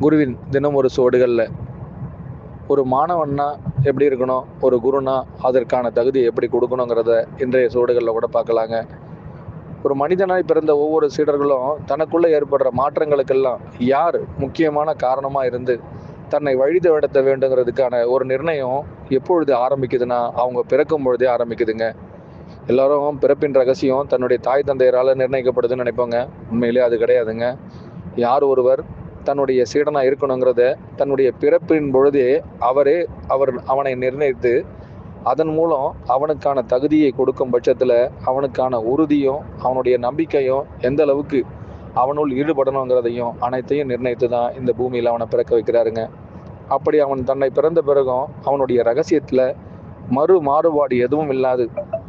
குருவின் தினம் ஒரு சுவடுகளில் ஒரு மாணவன்னா எப்படி இருக்கணும்? ஒரு குருனா அதற்கான தகுதி எப்படி கொடுக்கணுங்கிறத இன்றைய சுவடுகளில் கூட பார்க்கலாங்க. ஒரு மனிதனாய் பிறந்த ஒவ்வொரு சீடர்களும் தனக்குள்ளே ஏற்படுற மாற்றங்களுக்கெல்லாம் யார் முக்கியமான காரணமாக இருந்து தன்னை வழிதடத்த வேண்டுங்கிறதுக்கான ஒரு நிர்ணயம் எப்பொழுது ஆரம்பிக்குதுன்னா அவங்க பிறக்கும் பொழுதே ஆரம்பிக்குதுங்க. எல்லாரும் பிறப்பின் ரகசியம் தன்னுடைய தாய் தந்தையரால் நிர்ணயிக்கப்படுதுன்னு நினைப்பாங்க. உண்மையிலே அது கிடையாதுங்க. யார் ஒருவர் தன்னுடைய சீடனாக இருக்கணுங்கிறத தன்னுடைய பிறப்பின் பொழுதே அவரே அவர் அவனை நிர்ணயித்து அதன் மூலம் அவனுக்கான தகுதியை கொடுக்கும் பட்சத்தில் அவனுக்கான உறுதியும் அவனுடைய நம்பிக்கையும் எந்த அளவுக்கு அவனுள் ஈடுபடணுங்கிறதையும் அனைத்தையும் நிர்ணயித்து தான் இந்த பூமியில் அவனை பிறக்க வைக்கிறாருங்க. அப்படி அவன் தன்னை பிறந்த பிறகும் அவனுடைய ரகசியத்தில் மறு மாறுபாடு எதுவும் இல்லாது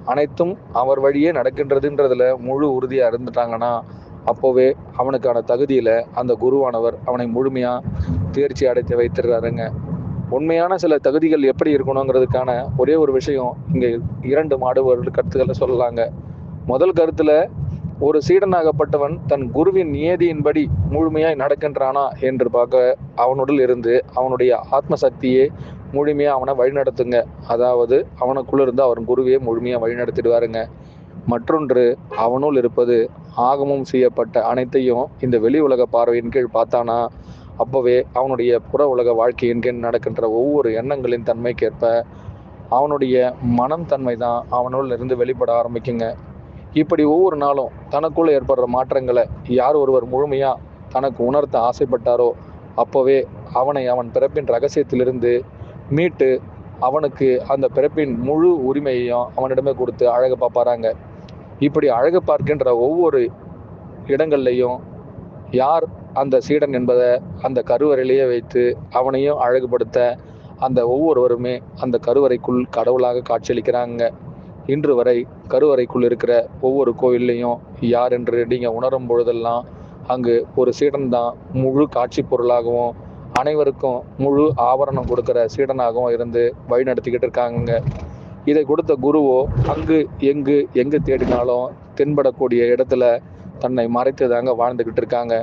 அனைத்தும் அவர் வழியே நடக்கின்றதுன்றதுல முழு உறுதியாக இருந்துட்டாங்கன்னா அப்போவே அவனுக்கான தகுதியில் அந்த குருவானவர் அவனை முழுமையாக தேர்ச்சி அடைத்து வைத்துடுறாருங்க உண்மையான சில தகுதிகள் எப்படி இருக்கணுங்கிறதுக்கான ஒரே ஒரு விஷயம் இங்கே இரண்டு மாடுவர்கள் கருத்துக்களை சொல்லலாங்க. முதல் கருத்தில் ஒரு சீடனாகப்பட்டவன் தன் குருவின் நியதியின்படி முழுமையாய் நடக்கின்றானா என்று பார்க்க அவனுடன் இருந்து அவனுடைய ஆத்ம சக்தியே முழுமையாக அவனை வழிநடத்துங்க. அதாவது அவனுக்குள்ள இருந்து அவன் குருவையே முழுமையாக வழிநடத்திடுவாருங்க. மற்றொன்று அவனுள் இருப்பது ஆகமும் செய்யப்பட்ட அனைத்தையும் இந்த வெளி உலக பார்வையின் கீழ் பார்த்தானா? அப்போவே அவனுடைய புற உலக வாழ்க்கையின் கீழ் நடக்கின்ற ஒவ்வொரு எண்ணங்களின் தன்மைக்கேற்ப அவனுடைய மனம் தன்மை தான் அவனுள் இருந்து வெளிப்பட ஆரம்பிக்குங்க. இப்படி ஒவ்வொரு நாளும் தனக்குள்ள ஏற்படுற மாற்றங்களை யார் ஒருவர் முழுமையா தனக்கு உணர்த்த ஆசைப்பட்டாரோ அப்போவே அவனை அவன் பிறப்பின் ரகசியத்திலிருந்து மீட்டு அவனுக்கு அந்த பிறப்பின் முழு உரிமையையும் அவனிடமே கொடுத்து அழக பார்ப்பாராங்க. இப்படி அழகு பார்க்கின்ற ஒவ்வொரு இடங்கள்லையும் யார் அந்த சீடன் என்பதை அந்த கருவறையிலேயே வைத்து அவனையும் அழகுபடுத்த அந்த ஒவ்வொருவருமே அந்த கருவறைக்குள் கடவுளாக காட்சியளிக்கிறாங்க. இன்று வரை கருவறைக்குள் இருக்கிற ஒவ்வொரு கோயில்லையும் யார் என்று நீங்கள் உணரும் பொழுதெல்லாம் அங்கு ஒரு சீடன் தான் முழு காட்சி பொருளாகவும் அனைவருக்கும் முழு ஆவரணம் கொடுக்கிற சீடனாகவும் இருந்து வழி நடத்திக்கிட்டு இருக்காங்க இதை கொடுத்த குருவோ அங்கு எங்கு எங்கு தேடினாலும் தென்படக்கூடிய இடத்துல தன்னை மறைத்து தாங்க வாழ்ந்துக்கிட்டு இருக்காங்க.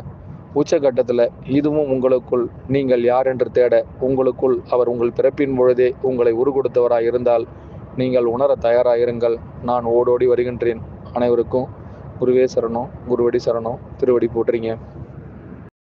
உச்சகட்டத்தில் இதுவும் உங்களுக்குள் நீங்கள் யார் என்று தேட உங்களுக்குள் அவர் உங்கள் பிறப்பின் பொழுதே உங்களை உருகொடுத்தவராக இருந்தால் நீங்கள் உணர தயாராயிருங்கள். நான் ஓடோடி வருகின்றேன். அனைவருக்கும் குருவே சரணம் குருவடி சரணம் திருவடி போட்டுறீங்க